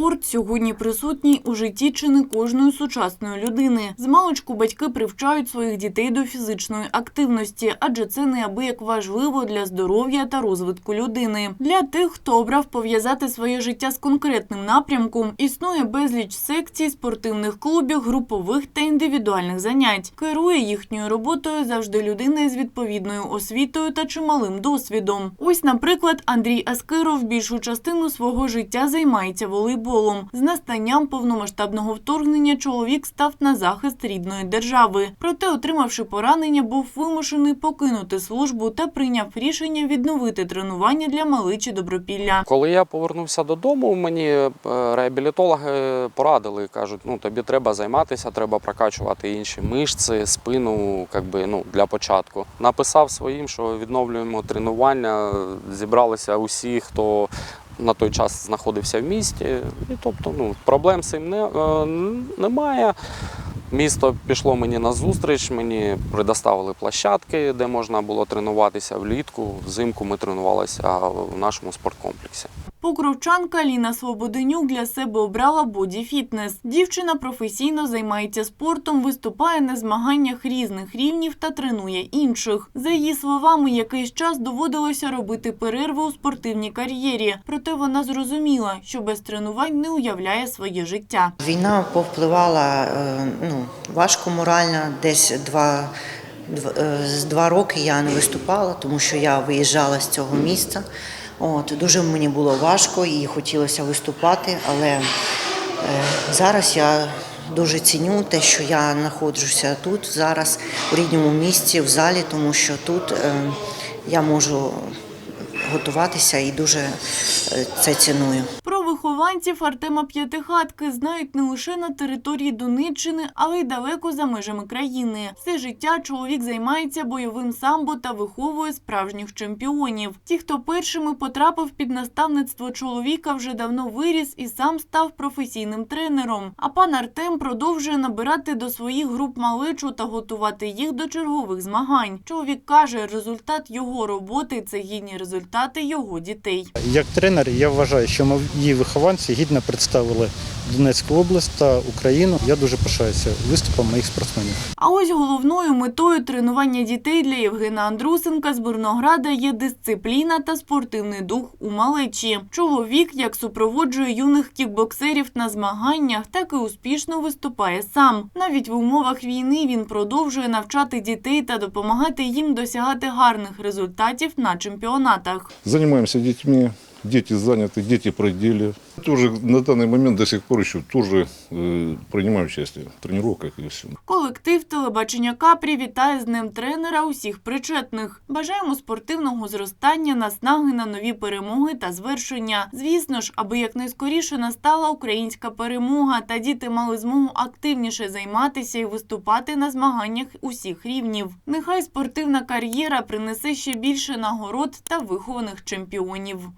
Спорт сьогодні присутній у житті чи не кожної сучасної людини. З батьки привчають своїх дітей до фізичної активності, адже це неабияк важливо для здоров'я та розвитку людини. Для тих, хто обрав пов'язати своє життя з конкретним напрямком, існує безліч секцій, спортивних клубів, групових та індивідуальних занять. Керує їхньою роботою завжди людина із відповідною освітою та чималим досвідом. Ось, наприклад, Андрій Аскиров більшу частину свого життя займається волейболом. З настанням повномасштабного вторгнення чоловік став на захист рідної держави. Проте, отримавши поранення, був вимушений покинути службу та прийняв рішення відновити тренування для маличі Добропілля. Коли я повернувся додому, мені е, реабілітологи порадили, кажуть, ну тобі треба займатися, треба прокачувати інші мишці, спину, якби, ну, для початку. Написав своїм, що відновлюємо тренування, зібралися усі, хто на той час знаходився в місті. І тобто, ну, проблем з цим не, е, немає. Місто пішло мені на зустріч, мені предоставили площадки, де можна було тренуватися влітку. Взимку ми тренувалися в нашому спорткомплексі. Покровчанка Ліна Свободенюк для себе обрала боді-фітнес. Дівчина професійно займається спортом, виступає на змаганнях різних рівнів та тренує інших. За її словами, якийсь час доводилося робити перерви у спортивній кар'єрі. Проте вона зрозуміла, що без тренувань не уявляє своє життя. Війна повпливала е, ну, важко морально, десь два, е, з два роки я не виступала, тому що я виїжджала з цього міста. От, дуже мені було важко і хотілося виступати, але е, зараз я дуже ціню те, що я знаходжуся тут зараз, у рідному місці, в залі, тому що тут е, я можу готуватися і дуже е, це ціную. Вихованців Артема П'ятихатки знають не лише на території Донеччини, але й далеко за межами країни. Все життя чоловік займається бойовим самбо та виховує справжніх чемпіонів. Ті, хто першими потрапив під наставництво чоловіка, вже давно виріс і сам став професійним тренером. А пан Артем продовжує набирати до своїх груп малечу та готувати їх до чергових змагань. Чоловік каже, результат його роботи це гідні результати його дітей. Як тренер, я вважаю, що мої вихованці гідно представили Донецьку область та Україну. Я дуже пишаюся виступом моїх спортсменів. А ось головною метою тренування дітей для Євгена Андрусенка з Бурнограда є дисципліна та спортивний дух у малечі. Чоловік як супроводжує юних кікбоксерів на змаганнях, так і успішно виступає сам. Навіть в умовах війни він продовжує навчати дітей та допомагати їм досягати гарних результатів на чемпіонатах. Занимаемся детьми, дети заняты, дети при деле. Тоже на данный момент до сих пор еще тоже э, принимаю участие в тренировках и все. Колектив телебачення Капрі вітає з Днем тренера усіх причетних. Бажаємо спортивного зростання, наснаги на нові перемоги та звершення. Звісно ж, аби якнайскоріше настала українська перемога та діти мали змогу активніше займатися і виступати на змаганнях усіх рівнів. Нехай спортивна кар'єра принесе ще більше нагород та вихованих чемпіонів.